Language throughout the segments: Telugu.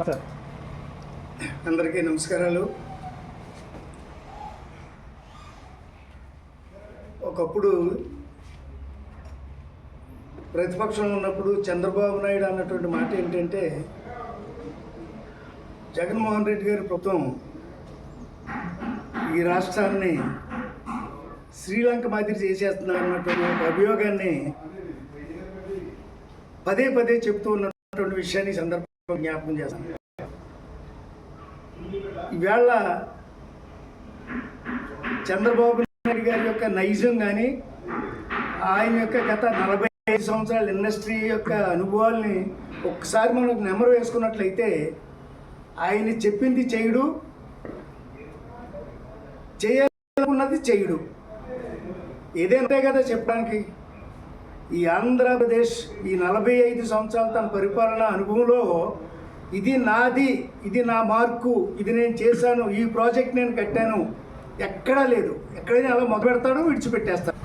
సార్ అందరికీ నమస్కారాలు. ఒకప్పుడు ప్రతిపక్షంలో ఉన్నప్పుడు చంద్రబాబు నాయుడు అన్నటువంటి మాట ఏంటంటే జగన్మోహన్ రెడ్డి గారి ప్రభుత్వం ఈ రాష్ట్రాన్ని శ్రీలంక మాదిరి చేసేస్తున్నారు అన్నటువంటి ఒక అభియోగాన్ని పదే పదే చెప్తూ ఉన్నటువంటి విషయాన్ని సందర్భం జ్ఞాపకం చేస్తాను. ఈవేళ చంద్రబాబు నాయుడు గారి యొక్క నైజం కానీ ఆయన యొక్క గత నలభై ఐదు సంవత్సరాల ఇండస్ట్రీ యొక్క అనుభవాల్ని ఒక్కసారి మనం నెమరు వేసుకున్నట్లయితే ఆయన చెప్పింది చేయుడు చేయాలనుకున్నది చేయుడు. ఏదైనా కదా చెప్పడానికి? ఈ ఆంధ్రప్రదేశ్ ఈ నలభై ఐదు సంవత్సరాల తన పరిపాలన అనుభవంలో ఇది నాది ఇది నా మార్కు ఇది నేను చేశాను ఈ ప్రాజెక్ట్ నేను కట్టాను ఎక్కడా లేదు. ఎక్కడైనా అలా మొదలు పెడతాడు విడిచిపెట్టేస్తాడు.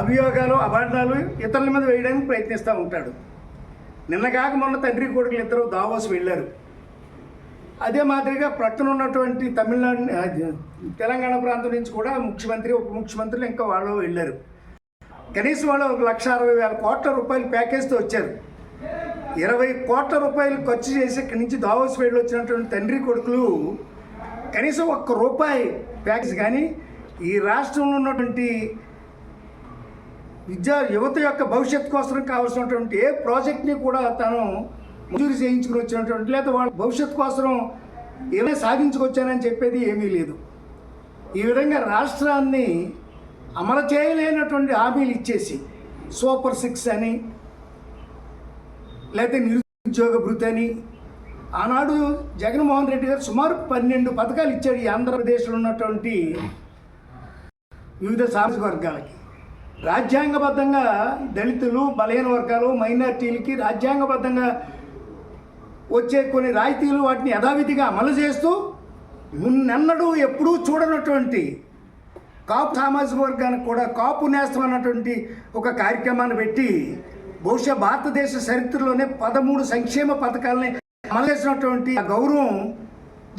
అభియోగాలు అభాండాలు ఇతరుల మీద వేయడానికి ప్రయత్నిస్తూ ఉంటాడు. నిన్న కాక మొన్న తండ్రి కొడుకులు ఇద్దరు దావోస్ వెళ్ళారు. అదే మాదిరిగా ప్రక్కన ఉన్నటువంటి తమిళనాడు తెలంగాణ ప్రాంతం నుంచి కూడా ముఖ్యమంత్రి ఉప ముఖ్యమంత్రులు ఇంకా వాళ్ళు వెళ్ళారు. కనీసం వాళ్ళు ఒక లక్ష అరవై వేల కోట్ల రూపాయల ప్యాకేజ్తో వచ్చారు. ఇరవై కోట్ల రూపాయలు ఖర్చు చేసి ఇక్కడి నుంచి దావోస్ వెళ్ళి వచ్చినటువంటి తండ్రి కొడుకులు కనీసం ఒక్క రూపాయి ప్యాకేజ్ కానీ ఈ రాష్ట్రంలో ఉన్నటువంటి విద్యా యువత యొక్క భవిష్యత్తు కోసం కావాల్సినటువంటి ఏ ప్రాజెక్ట్ని కూడా తను మంజూరు చేయించుకుని వచ్చినటువంటి లేదా వాళ్ళ భవిష్యత్తు కోసం ఏమైనా సాధించుకొచ్చానని చెప్పేది ఏమీ లేదు. ఈ విధంగా రాష్ట్రాన్ని అమలు చేయలేనటువంటి హామీలు ఇచ్చేసి సూపర్ సిక్స్ అని లేకపోతే నిరుద్యోగ భృతి అని ఆనాడు జగన్మోహన్ రెడ్డి గారు సుమారు పన్నెండు పథకాలు ఇచ్చాడు ఈ ఆంధ్రప్రదేశ్లో ఉన్నటువంటి వివిధ సామాజిక వర్గాలకి. రాజ్యాంగబద్ధంగా దళితులు బలహీన వర్గాలు మైనార్టీలకి రాజ్యాంగబద్ధంగా వచ్చే కొన్ని రాయితీలు వాటిని యథావిధిగా అమలు చేస్తూ మున్నెన్నడూ ఎప్పుడూ చూడనటువంటి కాపు సామాజిక వర్గానికి కూడా కాపు నేస్తం అన్నటువంటి ఒక కార్యక్రమాన్ని పెట్టి బహుశా భారతదేశ చరిత్రలోనే పదమూడు సంక్షేమ పథకాలని అమలేసినటువంటి ఆ గౌరవం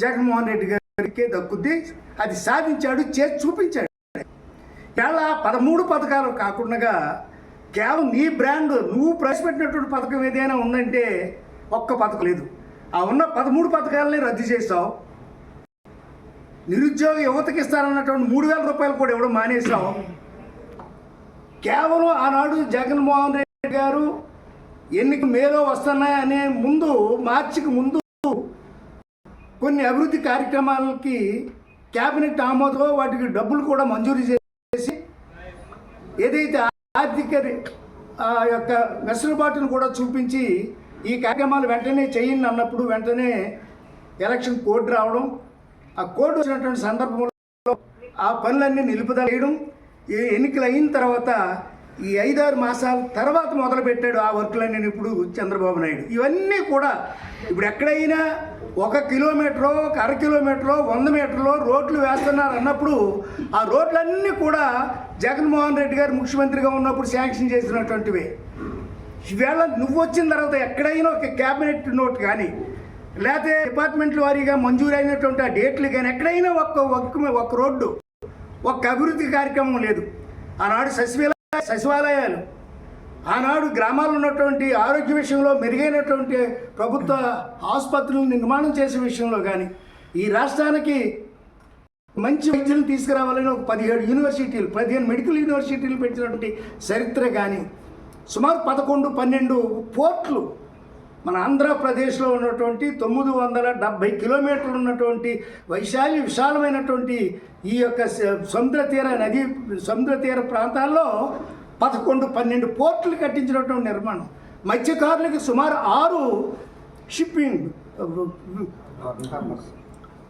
జగన్మోహన్ రెడ్డి గారికి దక్కుద్ది. అది సాధించాడు చేసి చూపించాడు. ఇలా పదమూడు పథకాలు కాకుండా కేవలం నీ బ్రాండ్ నువ్వు ప్రవేశపెట్టినటువంటి పథకం ఏదైనా ఉందంటే ఒక్క పథకం లేదు. ఆ ఉన్న పదమూడు పథకాలని రద్దు చేస్తావు నిరుద్యోగ యువతకి ఇస్తారన్నటువంటి మూడు వేల రూపాయలు కూడా ఇవ్వడం మానేశాం. కేవలం ఆనాడు జగన్మోహన్ రెడ్డి గారు ఎన్నిక మేలో వస్తున్నాయనే ముందు మార్చికి ముందు కొన్ని అభివృద్ధి కార్యక్రమాలకి క్యాబినెట్ ఆమోదంలో వాటికి డబ్బులు కూడా మంజూరు చేసి ఏదైతే ఆర్థిక ఆ యొక్క వెసులుబాటును కూడా చూపించి ఈ కార్యక్రమాలు వెంటనే చేయండి అన్నప్పుడు వెంటనే ఎలక్షన్ కోడ్ రావడం ఆ కోర్టు వచ్చినటువంటి సందర్భంలో ఆ పనులన్నీ నిలుపుదల చేయడం ఈ ఎన్నికలు అయిన తర్వాత ఈ ఐదారు మాసాల తర్వాత మొదలుపెట్టాడు ఆ వర్క్లన్నీ ఇప్పుడు చంద్రబాబు నాయుడు. ఇవన్నీ కూడా ఇప్పుడు ఎక్కడైనా ఒక కిలోమీటరో ఒక అర కిలోమీటరో వంద మీటర్లో రోడ్లు వేస్తున్నారు అన్నప్పుడు ఆ రోడ్లన్నీ కూడా జగన్మోహన్ రెడ్డి గారు ముఖ్యమంత్రిగా ఉన్నప్పుడు శాంక్షన్ చేసినటువంటివి. ఈవేళ నువ్వు వచ్చిన తర్వాత ఎక్కడైనా ఒక క్యాబినెట్ నోట్ కానీ లేకపోతే డిపార్ట్మెంట్ల వారీగా మంజూరు అయినటువంటి ఆ డేట్లు కానీ ఎక్కడైనా ఒక్క ఒక్క ఒక్క రోడ్డు ఒక్క అభివృద్ధి కార్యక్రమం లేదు. ఆనాడు సచివాలయ సచివాలయాలు ఆనాడు గ్రామాల్లో ఉన్నటువంటి ఆరోగ్య విషయంలో మెరుగైనటువంటి ప్రభుత్వ ఆసుపత్రులను నిర్మాణం చేసే విషయంలో కానీ ఈ రాష్ట్రానికి మంచి వైద్యులను తీసుకురావాలని ఒక పదిహేడు యూనివర్సిటీలు పదిహేను మెడికల్ యూనివర్సిటీలు పెట్టినటువంటి చరిత్ర కానీ సుమారు పదకొండు పన్నెండు పోర్ట్లు మన ఆంధ్రప్రదేశ్లో ఉన్నటువంటి తొమ్మిది వందల డెబ్భై కిలోమీటర్లు ఉన్నటువంటి వైశాల్య విశాలమైనటువంటి ఈ యొక్క సముద్ర తీర నది సముద్ర తీర ప్రాంతాల్లో పదకొండు పన్నెండు పోర్ట్లు కట్టించినటువంటి నిర్మాణం. మత్స్యకారులకు సుమారు ఆరు షిప్పింగ్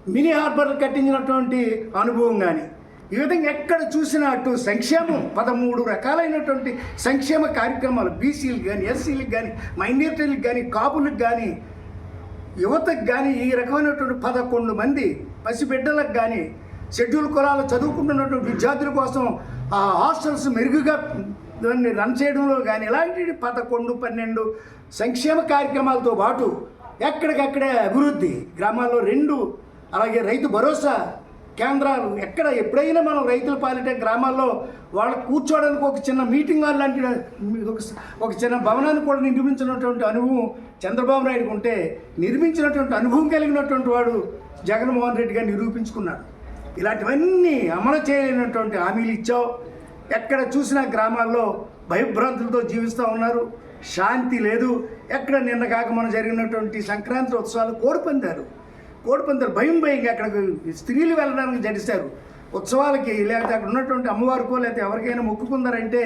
మినీ హార్బర్లు కట్టించినటువంటి అనుభవం కానీ ఈ విధంగా ఎక్కడ చూసినా అటు సంక్షేమం పదమూడు రకాలైనటువంటి సంక్షేమ కార్యక్రమాలు బీసీలకు కానీ ఎస్సీలకు కానీ మైనార్టీలకు కానీ కాపులకు కానీ యువతకు కానీ ఈ రకమైనటువంటి పదకొండు మంది పసిబిడ్డలకు కానీ షెడ్యూల్ కులాలు చదువుకుంటున్నటువంటి విద్యార్థుల కోసం ఆ హాస్టల్స్ మెరుగుగా దాన్ని రన్ చేయడంలో కానీ ఇలాంటి పదకొండు పన్నెండు సంక్షేమ కార్యక్రమాలతో పాటు ఎక్కడికక్కడే అభివృద్ధి. గ్రామాల్లో రెండు అలాగే రైతు భరోసా కేంద్రాలు ఎక్కడ ఎప్పుడైనా మనం రైతుల పాలిటే గ్రామాల్లో వాళ్ళు కూర్చోవడానికి ఒక చిన్న మీటింగ్ హాల్ లాంటి ఒక చిన్న భవనాన్ని కూడా నిర్మించినటువంటి అనుభవం చంద్రబాబు నాయుడుకు ఉంటే నిర్మించినటువంటి అనుభవం కలిగినటువంటి వాడు జగన్మోహన్ రెడ్డి గారు నిరూపించుకున్నాడు. ఇలాంటివన్నీ అమలు చేయలేనటువంటి హామీలు ఇచ్చావు. ఎక్కడ చూసినా గ్రామాల్లో భయభ్రాంతులతో జీవిస్తూ ఉన్నారు. శాంతి లేదు. ఎక్కడ నిన్న కాక మనం జరిగినటువంటి సంక్రాంతి ఉత్సవాలు కోడిపొందారు కోడిపందాలు భయం భయంగా అక్కడ స్త్రీలు వెళ్ళడానికి జడిస్తారు ఉత్సవాలకి లేకపోతే అక్కడ ఉన్నటువంటి అమ్మవారికో లేకపోతే ఎవరికైనా మొక్కుకుందారంటే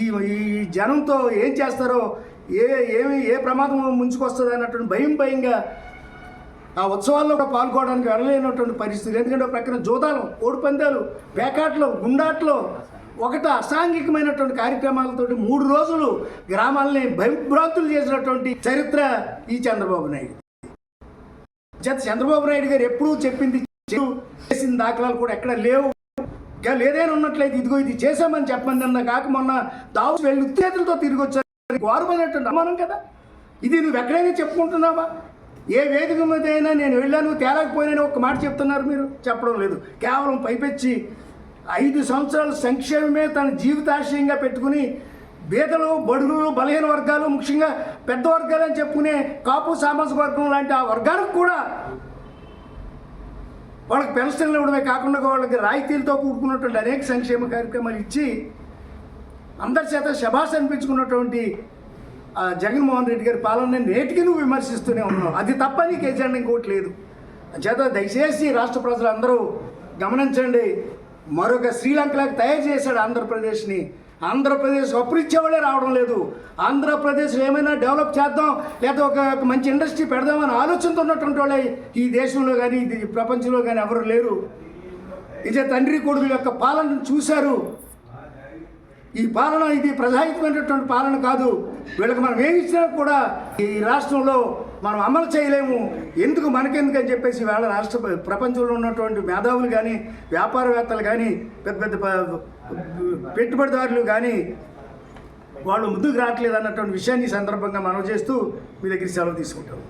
ఈ ఈ జనంతో ఏం చేస్తారో ఏ ఏమి ఏ ప్రమాదం ముంచుకొస్తుంది అన్నటువంటి భయం భయంగా ఆ ఉత్సవాల్లో కూడా పాల్గొనడానికి వెళ్ళలేనటువంటి పరిస్థితులు. ఎందుకంటే ఒక ప్రక్కన జోదాలు కోడిపందాలు పేకాట్లు గుండాట్లు ఒకట అసాంఘికమైనటువంటి కార్యక్రమాలతోటి మూడు రోజులు గ్రామాలని భయభ్రాంతులు చేసినటువంటి చరిత్ర ఈ చంద్రబాబు నాయుడు. జత చంద్రబాబు నాయుడు గారు ఎప్పుడూ చెప్పింది చేసిన దాఖలాలు కూడా ఎక్కడ లేవు. ఇంకా లేదైనా ఉన్నట్లయితే ఇదిగో ఇది చేశామని చెప్పండి అన్న కాక మొన్న దావు వెళ్ళి ఉత్తేజలతో తిరిగి వచ్చారు. ఘోరమైనటువంటి అనుమానం కదా. ఇది నువ్వు ఎక్కడైనా చెప్పుకుంటున్నావా? ఏ వేదిక మీద అయినా నేను వెళ్ళాను తేలకపోయినా ఒక మాట చెప్తున్నారు మీరు. చెప్పడం లేదు. కేవలం పైపెచ్చి ఐదు సంవత్సరాల సంక్షేమమే తన జీవితాశయంగా పెట్టుకుని బీదలు బడుగులు బలహీన వర్గాలు ముఖ్యంగా పెద్ద వర్గాలు అని చెప్పుకునే కాపు సామాజిక వర్గం లాంటి ఆ వర్గానికి కూడా వాళ్ళకి పెన్షన్లు ఇవ్వడమే కాకుండా వాళ్ళకి రాయితీలతో కూడుకున్నటువంటి అనేక సంక్షేమ కార్యక్రమాలు ఇచ్చి అందరి చేత శభాష్ అనిపించుకున్నటువంటి జగన్మోహన్ రెడ్డి గారి పాలన నేటికి నువ్వు విమర్శిస్తూనే ఉన్నావు. అది తప్ప నీకు ఎజెండా ఇంకోటి లేదు. చేత దయచేసి రాష్ట్ర ప్రజలందరూ గమనించండి. మరొక శ్రీలంకలాగా తయారు చేశాడు ఆంధ్రప్రదేశ్ని. ఆంధ్రప్రదేశ్ అప్రిచ్చేవాళ్ళే రావడం లేదు. ఆంధ్రప్రదేశ్ ఏమైనా డెవలప్ చేద్దాం లేదా ఒక మంచి ఇండస్ట్రీ పెడదామని ఆలోచనతో ఉన్నటువంటి వాళ్ళే ఈ దేశంలో కానీ ఇది ప్రపంచంలో కానీ ఎవరు లేరు. ఇదే తండ్రి కొడుకుల యొక్క పాలనను చూశారు. ఈ పాలన ఇది ప్రజాహితమైనటువంటి పాలన కాదు. వీళ్ళకి మనం ఏమి ఇచ్చినా కూడా ఈ రాష్ట్రంలో మనం అమలు చేయలేము. ఎందుకు మనకెందుకు అని చెప్పేసి వాళ్ళ రాష్ట్ర ప్రపంచంలో ఉన్నటువంటి మేధావులు కానీ వ్యాపారవేత్తలు కానీ పెద్ద పెద్ద పెట్టుబడిదారులు కానీ వాళ్ళు ముందుకు రావట్లేదు అన్నటువంటి విషయాన్ని సందర్భంగా మనం చేస్తూ మీ దగ్గర సెలవు తీసుకుంటాం.